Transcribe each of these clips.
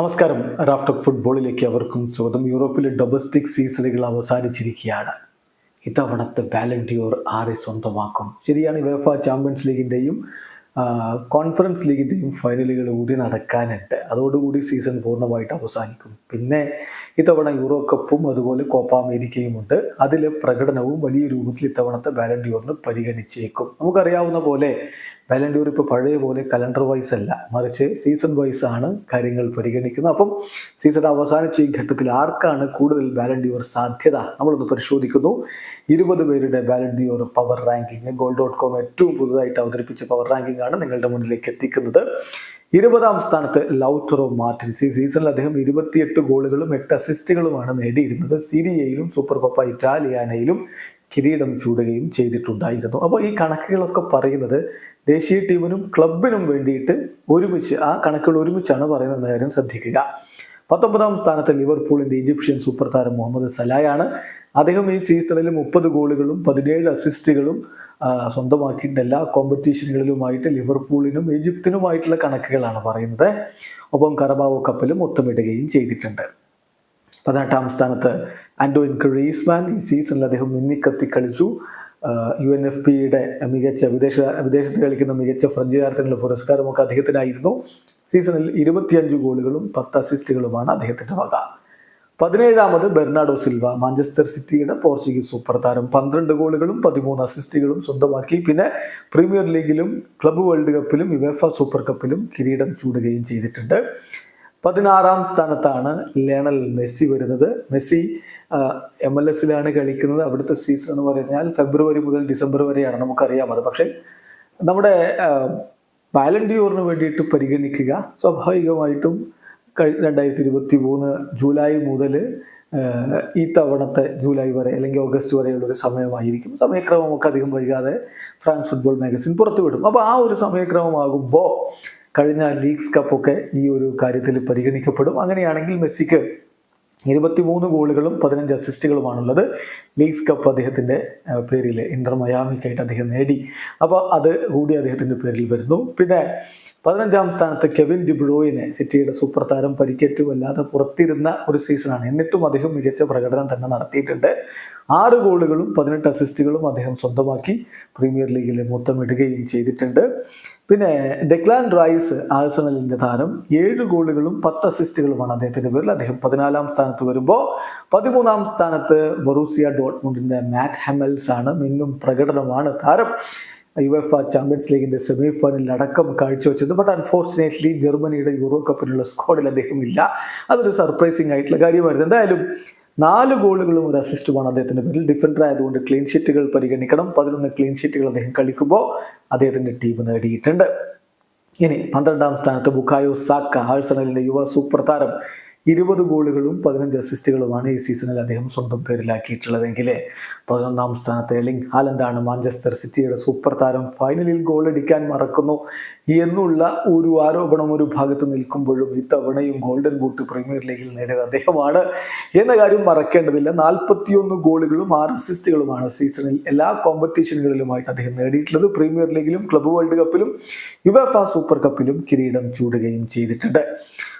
നമസ്കാരം. റാഫ്റ്റോക്ക് ഫുട്ബോളിലേക്ക് അവർക്കും സ്വാഗതം. യൂറോപ്പിലെ ഡൊമസ്റ്റിക് സീസണുകൾ അവസാനിച്ചിരിക്കുകയാണ്. ഇത്തവണത്തെ ബാലൻഡിയോർ ആരെ സ്വന്തമാക്കും? ശരിയാണ് വേഫ ചാമ്പ്യൻസ് ലീഗിന്റെയും കോൺഫറൻസ് ലീഗിന്റെയും ഫൈനലുകൾ കൂടി നടക്കാനുണ്ട്. അതോടുകൂടി സീസൺ പൂർണമായിട്ട് അവസാനിക്കും. പിന്നെ ഇത്തവണ യൂറോ കപ്പും അതുപോലെ കോപ്പ അമേരിക്കയും ഉണ്ട്. അതിലെ പ്രകടനവും വലിയ രൂപത്തിൽ ഇത്തവണത്തെ ബാലൻഡിയോറിന് പരിഗണിച്ചേക്കും. നമുക്കറിയാവുന്ന പോലെ ബാലൻഡൂർ ഇപ്പോൾ പഴയ പോലെ കലണ്ടർ വൈസ് അല്ല. മറിച്ച് സീസൺ വൈസ് ആണ് കാര്യങ്ങൾ പരിഗണിക്കുന്നത്. അപ്പം സീസൺ അവസാനിച്ച ഈ ഘട്ടത്തിൽ ആർക്കാണ് കൂടുതൽ ബാലൻഡ്യൂർ സാധ്യത? നമ്മളൊന്ന് പരിശോധിക്കുന്നു. ഇരുപത് പേരുടെ Ballon d'Or power ranking goal dot com ഏറ്റവും പുതുതായിട്ട് അവതരിപ്പിച്ച പവർ റാങ്കിങ് ആണ് നിങ്ങളുടെ മുന്നിലേക്ക് എത്തിക്കുന്നത്. ഇരുപതാം സ്ഥാനത്ത് ലൗട്ടറോ മാർട്ടിൻസ് ഈ സീസണിൽ അദ്ദേഹം ഇരുപത്തിയെട്ട് ഗോളുകളും എട്ട് അസിസ്റ്റുകളുമാണ് നേടിയിരുന്നത്. സിരിയയിലും സൂപ്പർ കപ്പ ഇറ്റാലിയാനയിലും കിരീടം ചൂടുകയും ചെയ്തിട്ടുണ്ടായിരുന്നു. അപ്പോൾ ഈ കണക്കുകളൊക്കെ പറയുന്നത് ദേശീയ ടീമിനും ക്ലബിനും വേണ്ടിയിട്ട് ഒരുമിച്ച് ആ കണക്കുകൾ ഒരുമിച്ചാണ് പറയുന്നത് കാര്യം ശ്രദ്ധിക്കുക. പത്തൊമ്പതാം സ്ഥാനത്ത് ലിവർപൂളിന്റെ ഈജിപ്ഷ്യൻ സൂപ്പർ താരം മുഹമ്മദ് സലായാണ്. അദ്ദേഹം ഈ സീസണിൽ മുപ്പത് ഗോളുകളും പതിനേഴ് അസിസ്റ്റുകളും സ്വന്തമാക്കിയിട്ടുണ്ട് എല്ലാ കോമ്പറ്റീഷനുകളിലുമായിട്ട് ലിവർപൂളിനും ഈജിപ്തിനുമായിട്ടുള്ള കണക്കുകളാണ് പറയുന്നത്. ഒപ്പം കറബാവോ കപ്പിലും ഒത്തുമിടുകയും ചെയ്തിട്ടുണ്ട്. പതിനെട്ടാം സ്ഥാനത്ത് ആൻഡോയിൻ ക്രീസ്മാൻ ഈ സീസണിൽ അദ്ദേഹം മിന്നിക്കത്തി കളിച്ചു. യു എൻ എഫ് പിയുടെ മികച്ച വിദേശ വിദേശത്ത് കളിക്കുന്ന മികച്ച ഫ്രഞ്ച് താരത്തിനുള്ള പുരസ്കാരമൊക്കെ അദ്ദേഹത്തിനായിരുന്നു. സീസണിൽ ഇരുപത്തിയഞ്ച് ഗോളുകളും പത്ത് അസിസ്റ്റുകളുമാണ് അദ്ദേഹത്തിന്റെ വക. പതിനേഴാമത് ബെർണാഡോ സിൽവ മാഞ്ചസ്റ്റർ സിറ്റിയുടെ പോർച്ചുഗീസ് സൂപ്പർ താരം. പന്ത്രണ്ട് ഗോളുകളും പതിമൂന്ന് അസിസ്റ്റുകളും സ്വന്തമാക്കി. പിന്നെ പ്രീമിയർ ലീഗിലും ക്ലബ്ബ് വേൾഡ് കപ്പിലും യുവേഫ സൂപ്പർ കപ്പിലും കിരീടം ചൂടുകയും ചെയ്തിട്ടുണ്ട്. പതിനാറാം സ്ഥാനത്താണ് ലേണൽ മെസ്സി വരുന്നത്. മെസ്സി എം എൽ എസിലാണ് കളിക്കുന്നത്. അവിടുത്തെ സീസൺ എന്ന് പറഞ്ഞാൽ ഫെബ്രുവരി മുതൽ ഡിസംബർ വരെയാണ് നമുക്കറിയാം അത്. പക്ഷേ നമ്മുടെ ബാലൻഡിയോറിന് വേണ്ടിയിട്ട് പരിഗണിക്കുക. സ്വാഭാവികമായിട്ടും കഴി രണ്ടായിരത്തി ഇരുപത്തി മൂന്ന് ജൂലൈ മുതൽ ഈ തവണത്തെ ജൂലൈ വരെ അല്ലെങ്കിൽ ഓഗസ്റ്റ് വരെയുള്ള ഒരു സമയമായിരിക്കും. സമയക്രമമൊക്കെ അധികം വൈകാതെ ഫ്രാൻസ് ഫുട്ബോൾ മാഗസിൻ പുറത്തുവിടും. അപ്പോൾ ആ ഒരു സമയക്രമമാകുമ്പോൾ കഴിഞ്ഞ ലീഗ്സ് കപ്പൊക്കെ ഈ ഒരു കാര്യത്തിൽ പരിഗണിക്കപ്പെടും. അങ്ങനെയാണെങ്കിൽ മെസ്സിക്ക് ഇരുപത്തിമൂന്ന് ഗോളുകളും പതിനഞ്ച് അസിസ്റ്റുകളുമാണുള്ളത്. ലീഗ്സ് കപ്പ് അദ്ദേഹത്തിന്റെ പേരിൽ ഇന്റർ മയാമിക്കായിട്ട് അദ്ദേഹം നേടി. അപ്പോൾ അത് കൂടി അദ്ദേഹത്തിന്റെ പേരിൽ വരുന്നു. പിന്നെ പതിനഞ്ചാം സ്ഥാനത്ത് കെവിൻ ഡിബ്രോയിനെ സിറ്റിയുടെ സൂപ്പർ താരം പരിക്കേറ്റു വല്ലാതെ പുറത്തിരുന്ന ഒരു സീസണാണ്. എന്നിട്ടും അദ്ദേഹം മികച്ച പ്രകടനം തന്നെ നടത്തിയിട്ടുണ്ട്. ആറ് ഗോളുകളും പതിനെട്ട് അസിസ്റ്റുകളും അദ്ദേഹം സ്വന്തമാക്കി പ്രീമിയർ ലീഗിൽ മൊത്തം ഇടുകയും ചെയ്തിട്ടുണ്ട്. പിന്നെ ഡെക്ലാൻ റൈസ് ആഴ്സണലിന്റെ താരം. ഏഴ് ഗോളുകളും പത്ത് അസിസ്റ്റുകളുമാണ് അദ്ദേഹത്തിന്റെ പേരിൽ. അദ്ദേഹം പതിനാലാം സ്ഥാനത്ത് വരുമ്പോൾ പതിമൂന്നാം സ്ഥാനത്ത് ബൊറൂസിയ ഡോട്ട്മുണ്ടിന്റെ മാറ്റ് ഹെമൽസ് ആണ് മിന്നും പ്രകടനമാണ് താരം. യു എഫ് ചാമ്പ്യൻസ് ലീഗിന്റെ സെമി ഫൈനലിൽ അടക്കം കാഴ്ചവെച്ചത് ബട്ട് അൺഫോർച്ചുനേറ്റ്ലി ജർമ്മനിയുടെ യൂറോ കപ്പിനുള്ള സ്ക്വാഡിൽ അദ്ദേഹം ഇല്ല അതൊരു സർപ്രൈസിംഗ് ആയിട്ടുള്ള കാര്യമായിരുന്നു. എന്തായാലും നാല് ഗോളുകളും ഒരു അസിസ്റ്റുമാണ് അദ്ദേഹത്തിന്റെ പേരിൽ. ഡിഫൻഡർ ആയതുകൊണ്ട് ക്ലീൻ ഷീറ്റുകൾ പരിഗണിക്കണം. പതിനൊന്ന് ക്ലീൻ ഷീറ്റുകൾ അദ്ദേഹം കളിക്കുമ്പോൾ അദ്ദേഹത്തിന്റെ ടീം നേടിയിട്ടുണ്ട്. ഇനി പന്ത്രണ്ടാം സ്ഥാനത്ത് ബുക്കായോ സാക്ക. ആഴ്സണലിന്റെ യുവ സൂപ്പർ താരം ഇരുപത് ഗോളുകളും പതിനഞ്ച് അസിസ്റ്റുകളുമാണ് ഈ സീസണിൽ അദ്ദേഹം സ്വന്തം പേരിലാക്കിയിട്ടുള്ളതെങ്കിൽ പതിനൊന്നാം സ്ഥാനത്ത് എളിങ് ഹാലൻഡാണ് മാഞ്ചസ്റ്റർ സിറ്റിയുടെ സൂപ്പർ താരം ഫൈനലിൽ ഗോളടിക്കാൻ മറക്കുന്നു എന്നുള്ള ഒരു ആരോപണം ഒരു ഭാഗത്ത് നിൽക്കുമ്പോഴും ഇത്തവണയും ഗോൾഡൻ ബൂട്ട് പ്രീമിയർ ലീഗിൽ നേടിയത് അദ്ദേഹമാണ് എന്ന കാര്യം മറക്കേണ്ടതില്ല. നാൽപ്പത്തിയൊന്ന് ഗോളുകളും ആറ് അസിസ്റ്റുകളുമാണ് സീസണിൽ എല്ലാ കോമ്പറ്റീഷനുകളിലുമായിട്ട് അദ്ദേഹം നേടിയിട്ടുള്ളത്. പ്രീമിയർ ലീഗിലും ക്ലബ് വേൾഡ് കപ്പിലും യുവഫ സൂപ്പർ കപ്പിലും കിരീടം ചൂടുകയും ചെയ്തിട്ടുണ്ട്.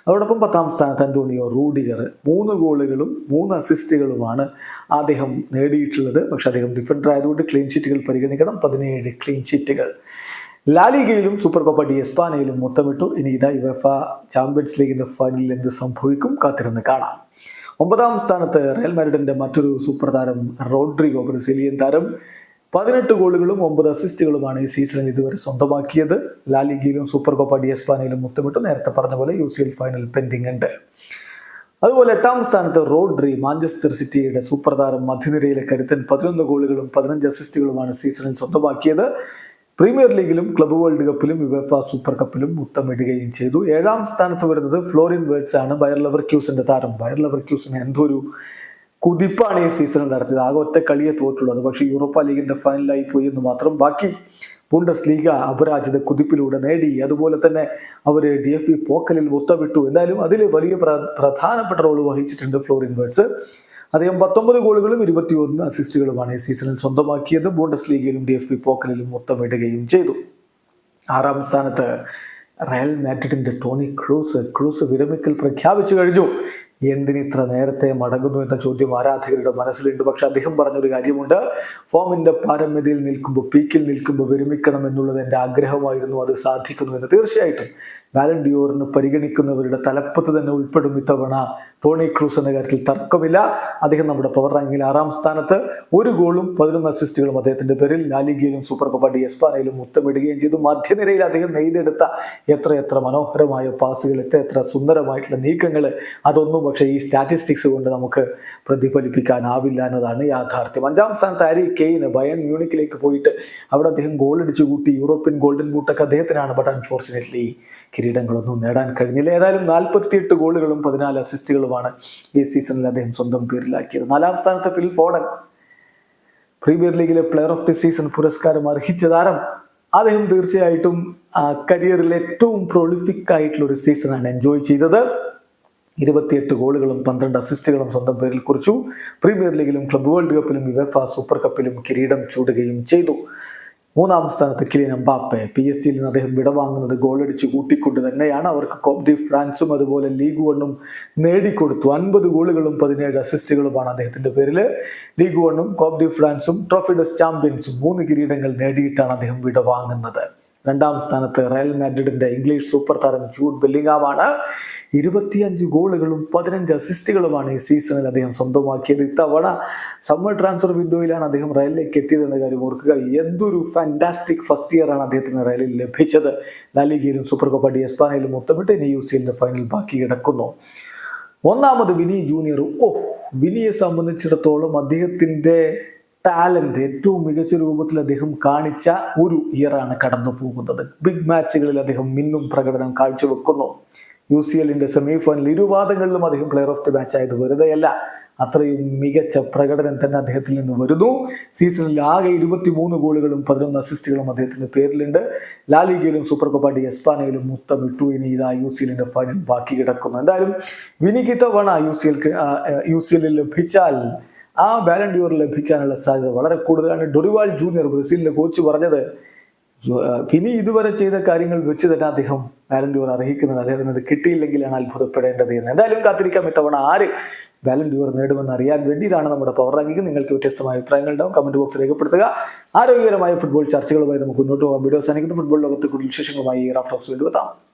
അതോടൊപ്പം പത്താം സ്ഥാനത്ത് അന്റോണിയോ റൂഡിഗർ മൂന്ന് ഗോളുകളും മൂന്ന് അസിസ്റ്റുകളുമാണ് അദ്ദേഹം നേടിയിട്ടുള്ളത്. പക്ഷെ അദ്ദേഹം ഡിഫൻഡർ ആയതുകൊണ്ട് ക്ലീൻ ഷീറ്റുകൾ പരിഗണിക്കണം. പതിനേഴ് ക്ലീൻ ഷീറ്റുകൾ ലാലിഗയിലും സൂപ്പർ കോപ്പ ഡി എസ്പാനയിലും മൊത്തമിട്ടു. ഇനി ഇതാ യുവഫ ചാമ്പ്യൻസ് ലീഗിന്റെ ഫൈനലിൽ എന്ത് സംഭവിക്കും? കാത്തിരുന്ന് കാണാം. ഒമ്പതാം സ്ഥാനത്ത് റയൽ മാരിഡിന്റെ മറ്റൊരു സൂപ്പർ താരം റോഡ്രിഗോ ബ്രസീലിയൻ താരം പതിനെട്ട് ഗോളുകളും ഒമ്പത് അസിസ്റ്റുകളുമാണ് ഈ സീസണിൽ ഇതുവരെ സ്വന്തമാക്കിയത്. ലാലിഗയിലും സൂപ്പർ കോപ്പ ഡി എസ്പാനയിലും മുത്തമിട്ട്. നേരത്തെ പറഞ്ഞ പോലെ U C L final pending ഉണ്ട് അതുപോലെ എട്ടാം സ്ഥാനത്ത് റോഡ്രി മാഞ്ചസ്റ്റർ സിറ്റിയുടെ സൂപ്പർ താരം മധ്യനിരയിലെ കരുത്തൻ പതിനൊന്ന് ഗോളുകളും പതിനഞ്ച് അസിസ്റ്റുകളുമാണ് സീസണിൽ സ്വന്തമാക്കിയത്. പ്രീമിയർ ലീഗിലും ക്ലബ് വേൾഡ് കപ്പിലും യുവഫ സൂപ്പർ കപ്പിലും മുത്തമിടുകയും ചെയ്തു. ഏഴാം സ്ഥാനത്ത് വരുന്നത് ഫ്ലോറിൻ വേർഡ്സ് ആണ് ബയർ ലവർ ക്യൂസിന്റെ താരം. ബയർ ലവർ ക്യൂസിന് എന്തൊരു കുതിപ്പാണ് ഈ സീസൺ നടത്തിയത്. ആകെ ഒറ്റ കളിയെ തോറ്റുള്ളത് പക്ഷേ യൂറോപ്പ ലീഗിന്റെ ഫൈനലായി പോയി എന്ന് മാത്രം. ബാക്കി ബുണ്ടസ് ലീഗ അപരാജിത കുതിപ്പിലൂടെ നേടി. അതുപോലെ തന്നെ അവർ ഡി എഫ് ഇ പോക്കലിൽ മുത്തമിട്ടു എന്നാലും അതിൽ വലിയ പ്രധാനപ്പെട്ട റോൾ വഹിച്ചിട്ടുണ്ട് ഫ്ലോറിൻ വേർഡ്സ് അദ്ദേഹം പത്തൊമ്പത് ഗോളുകളും ഇരുപത്തിയൊന്ന് അസിസ്റ്റുകളുമാണ് ഈ സീസണിൽ സ്വന്തമാക്കിയത്. ബോണ്ടസ് ലീഗിലും ഡി എഫ് പി പോക്കലിലും മൊത്തമിടുകയും ചെയ്തു. ആറാം സ്ഥാനത്ത് റയൽ മാഡ്രിഡിന്റെ ടോണി ക്രൂസ് ക്രൂസ് വിരമിക്കൽ പ്രഖ്യാപിച്ചു കഴിഞ്ഞു. എന്തിനിത്ര നേരത്തെ മടങ്ങുന്നു എന്ന ചോദ്യം ആരാധകരുടെ മനസ്സിലുണ്ട്. പക്ഷെ അദ്ദേഹം പറഞ്ഞൊരു കാര്യമുണ്ട്. ഫോമിന്റെ പാരമ്യതയിൽ നിൽക്കുമ്പോൾ പീക്കിൽ നിൽക്കുമ്പോൾ വിരമിക്കണം എന്നുള്ളത് എന്റെ ആഗ്രഹമായിരുന്നു. അത് സാധിക്കുന്നു എന്ന് തീർച്ചയായിട്ടും. വാലണ്ടിയോറിന് പരിഗണിക്കുന്നവരുടെ തലപ്പത്ത് തന്നെ ഉൾപ്പെടും ഇത്തവണ. ടോണി ക്രൂസ് എന്ന കാര്യത്തിൽ തർക്കമില്ല. അദ്ദേഹം നമ്മുടെ പവർ റാങ്കിൽ ആറാം സ്ഥാനത്ത്. ഒരു ഗോളും പതിനൊന്ന് അസിസ്റ്റുകളും അദ്ദേഹത്തിന്റെ പേരിൽ ലാലിഗയിലും സൂപ്പർ കപ്പ് ഡി എസ്പാനയിലും മുത്തമിടുകയും ചെയ്തു. മധ്യനിരയിൽ അദ്ദേഹം നെയ്തെടുത്ത എത്ര എത്ര മനോഹരമായ പാസുകൾ എത്ര എത്ര സുന്ദരമായിട്ടുള്ള നീക്കങ്ങൾ. അതൊന്നും പക്ഷേ ഈ സ്റ്റാറ്റിസ്റ്റിക്സ് കൊണ്ട് നമുക്ക് പ്രതിഫലിപ്പിക്കാനാവില്ല എന്നതാണ് യാഥാർത്ഥ്യം. അഞ്ചാം സ്ഥാനത്ത് ആരി കെയിന് ബയൺ മ്യൂണിക്കിലേക്ക് പോയിട്ട് അവിടെ അദ്ദേഹം ഗോൾ അടിച്ചു കൂട്ടി. യൂറോപ്യൻ ഗോൾഡൻ ബൂട്ടൊക്കെ അദ്ദേഹത്തിനാണ് ബട്ട് അൺഫോർച്ചുനേറ്റ്ലി കിരീടങ്ങളൊന്നും നേടാൻ കഴിഞ്ഞില്ല. ഏതായാലും നാൽപ്പത്തിയെട്ട് ഗോളുകളും പതിനാല് അസിസ്റ്റുകളുമാണ് ഈ സീസണിൽ അദ്ദേഹം സ്വന്തം പേരിലാക്കിയത്. നാലാം സ്ഥാനത്ത് ഫിൽ ഫോഡൻ പ്രീമിയർ ലീഗിലെ പ്ലെയർ ഓഫ് ദി സീസൺ പുരസ്കാരം അർഹിച്ച താരം. അദ്ദേഹം തീർച്ചയായിട്ടും കരിയറിൽ ഏറ്റവും പ്രൊളിഫിക് ആയിട്ടുള്ള ഒരു സീസണാണ് എൻജോയ് ചെയ്തത്. ഇരുപത്തിയെട്ട് ഗോളുകളും പന്ത്രണ്ട് അസിസ്റ്റുകളും സ്വന്തം പേരിൽ കുറിച്ചു. പ്രീമിയർ ലീഗിലും ക്ലബ് വേൾഡ് കപ്പിലും യുവഫ സൂപ്പർ കപ്പിലും കിരീടം ചൂടുകയും ചെയ്തു. മൂന്നാം സ്ഥാനത്ത് കിലിയൻ എംബാപ്പെ. പി എസ് സിയിൽ നിന്ന് അദ്ദേഹം വിടവാങ്ങുന്നത് ഗോളടിച്ച് കൂട്ടിക്കൊണ്ട് തന്നെയാണ്. അവർക്ക് കോപ് ഡി ഫ്രാൻസും അതുപോലെ ലീഗ് വണ്ണും നേടിക്കൊടുത്തു. അൻപത് ഗോളുകളും പതിനേഴ് അസിസ്റ്റുകളുമാണ് അദ്ദേഹത്തിന്റെ പേരിൽ ലീഗ് വണ്ണും കോപ് ഡി ഫ്രാൻസും ട്രോഫി ഡസ് ചാമ്പ്യൻസും മൂന്ന് കിരീടങ്ങൾ നേടിയിട്ടാണ് അദ്ദേഹം വിടവാങ്ങുന്നത് രണ്ടാം സ്ഥാനത്ത് റയൽ മാഡ്രിഡിന്റെ ഇംഗ്ലീഷ് സൂപ്പർ താരം ജൂഡ് ബെല്ലിംഗാമാണ് ഇരുപത്തിയഞ്ച് ഗോളുകളും പതിനഞ്ച് അസിസ്റ്റുകളുമാണ് ഈ സീസണിൽ അദ്ദേഹം സ്വന്തമാക്കിയത്. ഇത്തവണ സമ്മർ ട്രാൻസ്ഫർ വിൻഡോയിലാണ് അദ്ദേഹം റയലിലേക്ക് എത്തിയതെന്ന കാര്യം ഓർക്കുക. എന്തൊരു ഫാന്റാസ്റ്റിക് ഫസ്റ്റ് ഇയർ ആണ് അദ്ദേഹത്തിന് റയലിൽ ലഭിച്ചത്. ലാലിഗയിലും സൂപ്പർ കപ്പ് ഡി എസ്പാനയിലും മൊത്തമിട്ട് ഇനി യു സി എല്ലിന്റെ ഫൈനൽ ബാക്കി കിടക്കുന്നു. ഒന്നാമത് വിനി ജൂനിയർ. ഓ വിനിയെ സംബന്ധിച്ചിടത്തോളം അദ്ദേഹത്തിന്റെ ടാലന്റ് ഏറ്റവും മികച്ച രൂപത്തിൽ അദ്ദേഹം കാണിച്ച ഒരു ഇയറാണ് കടന്നു പോകുന്നത് ബിഗ് മാച്ചുകളിൽ അദ്ദേഹം മിന്നും പ്രകടനം കാഴ്ചവെക്കുന്നു. യു സി എല്ലിന്റെ സെമി ഫൈനൽ ഇരുവാദങ്ങളിലും അദ്ദേഹം പ്ലെയർ ഓഫ് ദി മാച്ച് ആയത് വെറുതെയല്ല അത്രയും മികച്ച പ്രകടനം തന്നെ അദ്ദേഹത്തിൽ നിന്ന് വരുന്നു. സീസണിൽ ആകെ ഇരുപത്തി മൂന്ന് ഗോളുകളും പതിനൊന്ന് അസിസ്റ്റുകളും അദ്ദേഹത്തിന്റെ പേരിലുണ്ട്. ലാലിഗയിലും സൂപ്പർ കപ്പ് ഡി എസ്പാനയിലും മുത്തമിട്ടു ഇനി ഇതാ യു സി എല്ലിന്റെ ഫൈനൽ ബാക്കി കിടക്കുന്നു. എന്തായാലും വിനിക്ക് തവണ U C L U C എല്ലിൽ ലഭിച്ചാൽ ആ ബാലൻഡ്യൂർ ലഭിക്കാനുള്ള സാധ്യത വളരെ കൂടുതലാണ്. ഡൊറിവാൾ ജൂനിയർ ബ്രസീലിന്റെ കോച്ച് പറഞ്ഞത് ആ, ഇതുവരെ ചെയ്ത കാര്യങ്ങൾ വെച്ച് തന്നെ അദ്ദേഹം വാലന്റിയോർ അർഹിക്കുന്നത് അദ്ദേഹത്തിന് അത് കിട്ടിയില്ലെങ്കിലാണ് അത്ഭുതപ്പെടേണ്ടത് എന്ന്. എന്തായാലും കാത്തിരിക്കാം. ഇത്തവണ ആര് വാലന്റിയോർ നേടുമെന്ന് അറിയാൻ വേണ്ടി ഇതാണ് നമ്മുടെ പവർ റാങ്കിങ്. നിങ്ങൾക്ക് വ്യത്യസ്തമായ അഭിപ്രായങ്ങൾ ഉണ്ടാവും. കമന്റ് ബോക്സ് രേഖപ്പെടുത്തുക. ആരോഗ്യകരമായ ഫുട്ബോൾ ചർച്ചകളുമായി നമുക്ക് മുന്നോട്ട് പോകാം. വീഡിയോ അവസാനിക്കുന്ന. ഫുട്ബോൾ ലോകത്ത് കൂടുതൽ വിശേഷങ്ങളുമായി റാഫ് ടോക്സ് വീണ്ടും